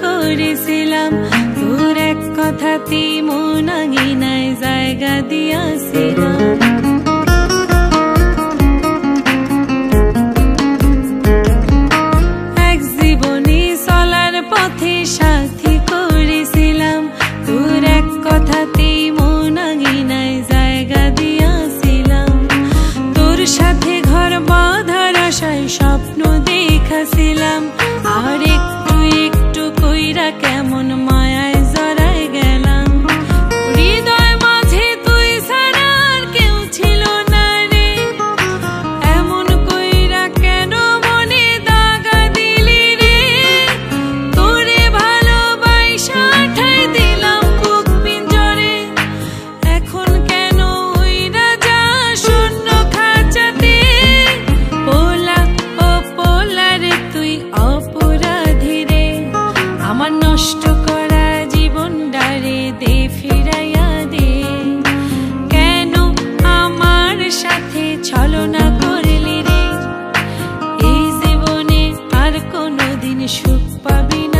করেছিলাম। তোর এক কথাতেই মন আগিনায় জায়গা দিয়াছিলাম। chupa bina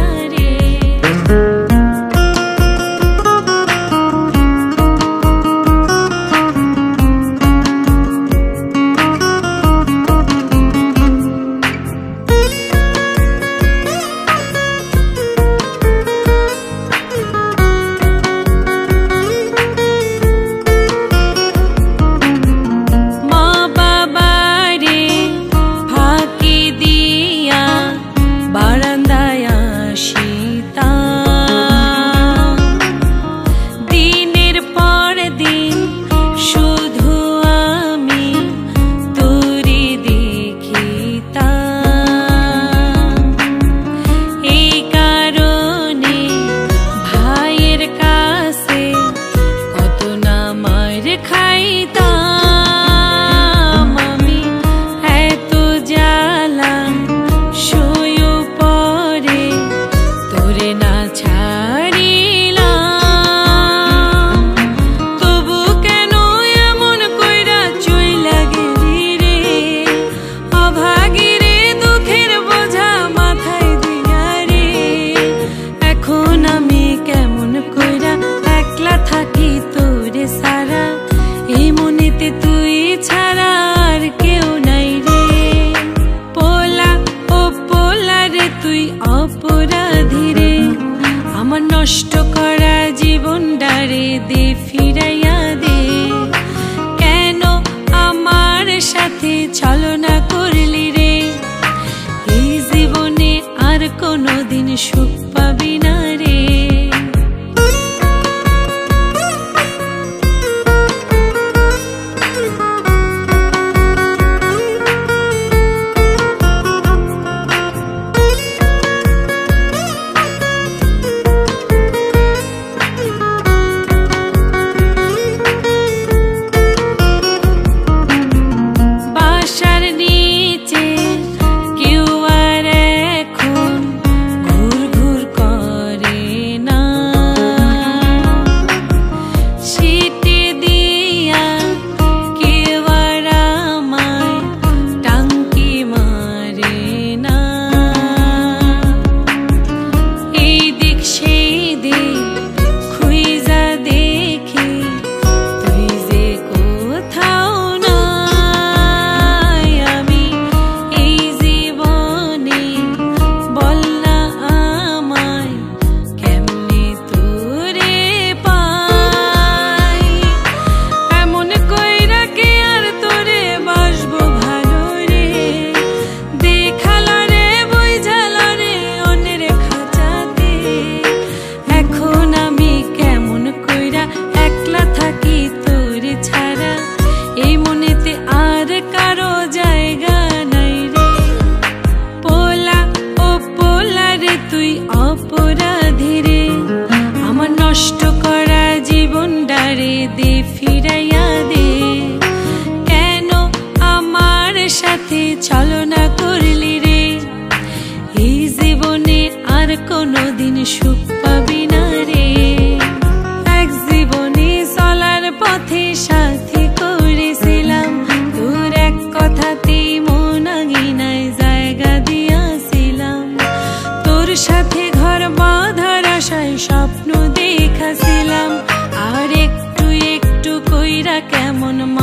তুই অপরাধেরে। আমার নষ্ট করা জীবন ডারে দে ফিরাইয়া দে। কেন আমার সাথে ছলনা করলি রে? এই জীবনে আর কোনো দিন সুখ কেমন মা